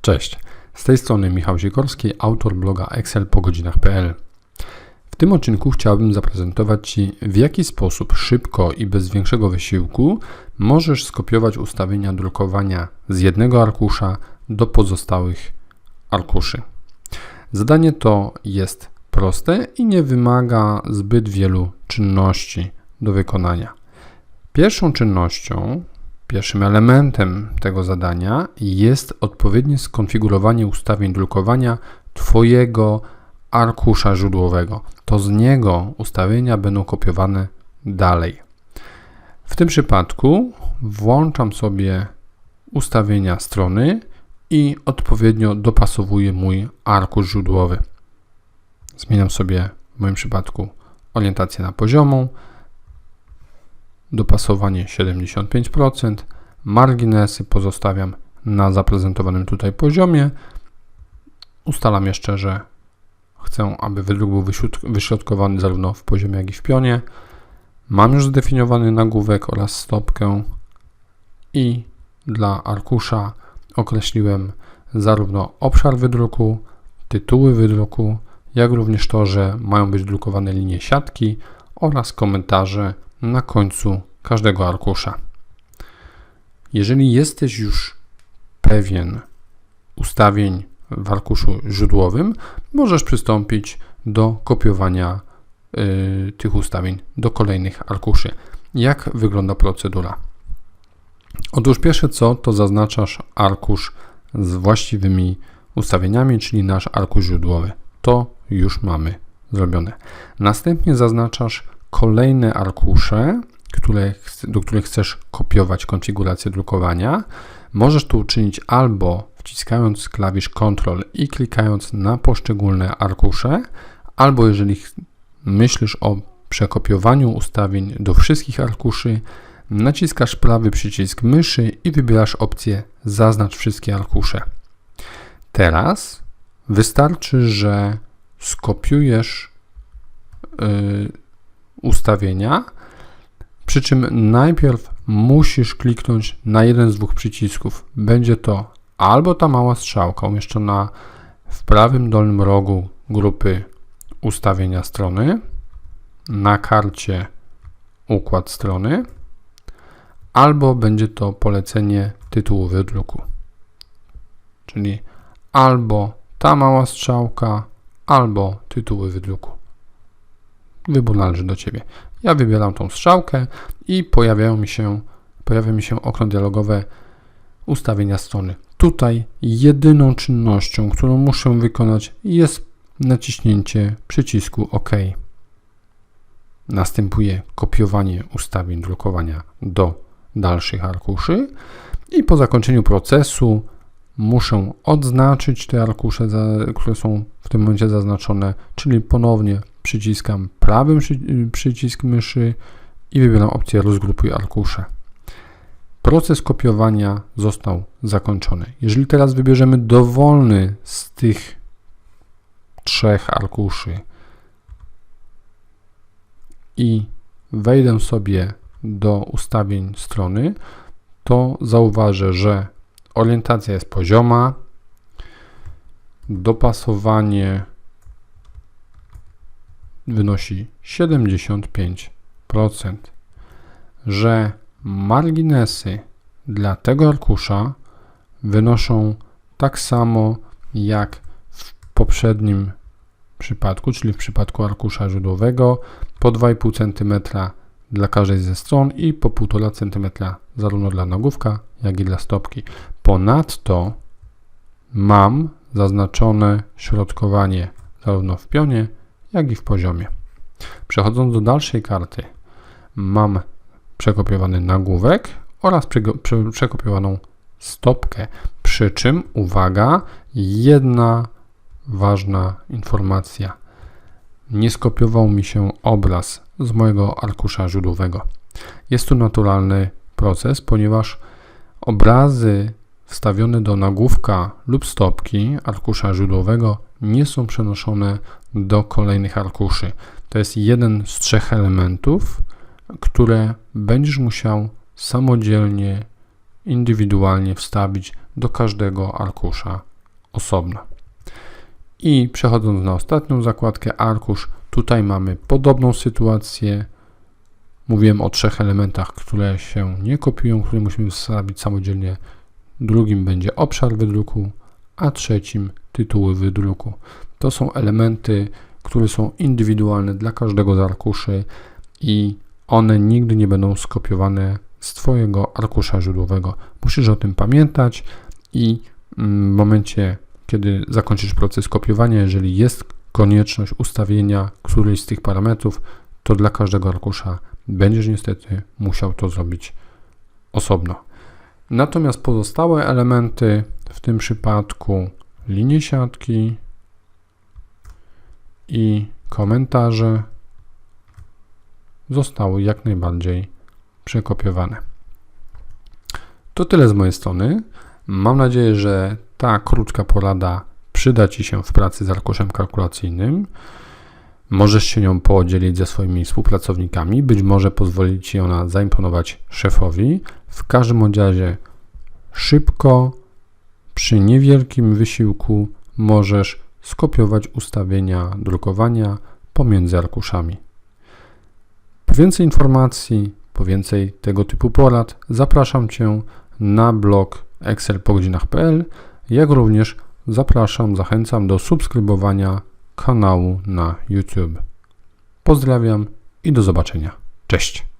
Cześć, z tej strony Michał Sikorski, autor bloga excelpogodzinach.pl. W tym odcinku chciałbym zaprezentować Ci, w jaki sposób szybko i bez większego wysiłku możesz skopiować ustawienia drukowania z jednego arkusza do pozostałych arkuszy. Zadanie to jest proste i nie wymaga zbyt wielu czynności do wykonania. Pierwszą czynnością, pierwszym elementem tego zadania jest odpowiednie skonfigurowanie ustawień drukowania Twojego arkusza źródłowego. To z niego ustawienia będą kopiowane dalej. W tym przypadku włączam sobie ustawienia strony i odpowiednio dopasowuję mój arkusz źródłowy. Zmieniam sobie w moim przypadku orientację na poziomą, dopasowanie 75%, marginesy pozostawiam na zaprezentowanym tutaj poziomie. Ustalam jeszcze, że chcę, aby wydruk był wyśrodkowany zarówno w poziomie, jak i w pionie. Mam już zdefiniowany nagłówek oraz stopkę i dla arkusza określiłem zarówno obszar wydruku, tytuły wydruku, jak również to, że mają być drukowane linie siatki oraz komentarze na końcu każdego arkusza. Jeżeli jesteś już pewien ustawień w arkuszu źródłowym, możesz przystąpić do kopiowania y, tych ustawień do kolejnych arkuszy. Jak wygląda procedura? Otóż pierwsze co, to zaznaczasz arkusz z właściwymi ustawieniami, czyli nasz arkusz źródłowy. To już mamy zrobione. Następnie zaznaczasz kolejne arkusze, które, do których chcesz kopiować konfigurację drukowania. Możesz to uczynić albo wciskając klawisz Ctrl i klikając na poszczególne arkusze, albo jeżeli myślisz o przekopiowaniu ustawień do wszystkich arkuszy, naciskasz prawy przycisk myszy i wybierasz opcję Zaznacz wszystkie arkusze. Teraz wystarczy, że skopiujesz yy, ustawienia, przy czym najpierw musisz kliknąć na jeden z dwóch przycisków. Będzie to albo ta mała strzałka umieszczona w prawym dolnym rogu grupy ustawienia strony, na karcie układ strony, albo będzie to polecenie tytułu wydruku. Czyli albo ta mała strzałka, albo tytuły wydruku. Wybór należy do Ciebie. Ja wybieram tą strzałkę i pojawiają mi się, pojawia mi się okno dialogowe ustawienia strony. Tutaj jedyną czynnością, którą muszę wykonać jest naciśnięcie przycisku OK. Następuje kopiowanie ustawień drukowania do dalszych arkuszy i po zakończeniu procesu muszę odznaczyć te arkusze, które są w tym momencie zaznaczone, czyli ponownie przyciskam prawym przycisk myszy i wybieram opcję rozgrupuj arkusze. Proces kopiowania został zakończony. Jeżeli teraz wybierzemy dowolny z tych trzech arkuszy i wejdę sobie do ustawień strony, to zauważę, że orientacja jest pozioma, dopasowanie wynosi 75%, że marginesy dla tego arkusza wynoszą tak samo jak w poprzednim przypadku, czyli w przypadku arkusza źródłowego, po 2,5 cm dla każdej ze stron i po 1,5 cm zarówno dla nagłówka, jak i dla stopki. Ponadto mam zaznaczone środkowanie zarówno w pionie, jak i w poziomie. Przechodząc do dalszej karty, mam przekopiowany nagłówek oraz przekopiowaną stopkę. Przy czym, uwaga, jedna ważna informacja. Nie skopiował mi się obraz z mojego arkusza źródłowego. Jest to naturalny proces, ponieważ obrazy wstawione do nagłówka lub stopki arkusza źródłowego nie są przenoszone do kolejnych arkuszy. To jest jeden z trzech elementów, które będziesz musiał samodzielnie, indywidualnie wstawić do każdego arkusza osobno. I przechodząc na ostatnią zakładkę arkusz, tutaj mamy podobną sytuację. Mówiłem o trzech elementach, które się nie kopiują, które musimy wstawić samodzielnie. Drugim będzie obszar wydruku, a trzecim tytuły wydruku. To są elementy, które są indywidualne dla każdego z arkuszy i one nigdy nie będą skopiowane z Twojego arkusza źródłowego. Musisz o tym pamiętać i mm, w momencie, kiedy zakończysz proces kopiowania, jeżeli jest konieczność ustawienia którejś z tych parametrów, to dla każdego arkusza będziesz niestety musiał to zrobić osobno. Natomiast pozostałe elementy, w tym przypadku linie siatki i komentarze, zostały jak najbardziej przekopiowane. To tyle z mojej strony. Mam nadzieję, że ta krótka porada przyda Ci się w pracy z arkuszem kalkulacyjnym. Możesz się nią podzielić ze swoimi współpracownikami, być może pozwoli Ci ona zaimponować szefowi. W każdym razie szybko, przy niewielkim wysiłku możesz skopiować ustawienia drukowania pomiędzy arkuszami. Po więcej informacji, po więcej tego typu porad zapraszam Cię na blog excelpogodzinach.pl, jak również zapraszam, zachęcam do subskrybowania kanału na YouTube. Pozdrawiam i do zobaczenia. Cześć!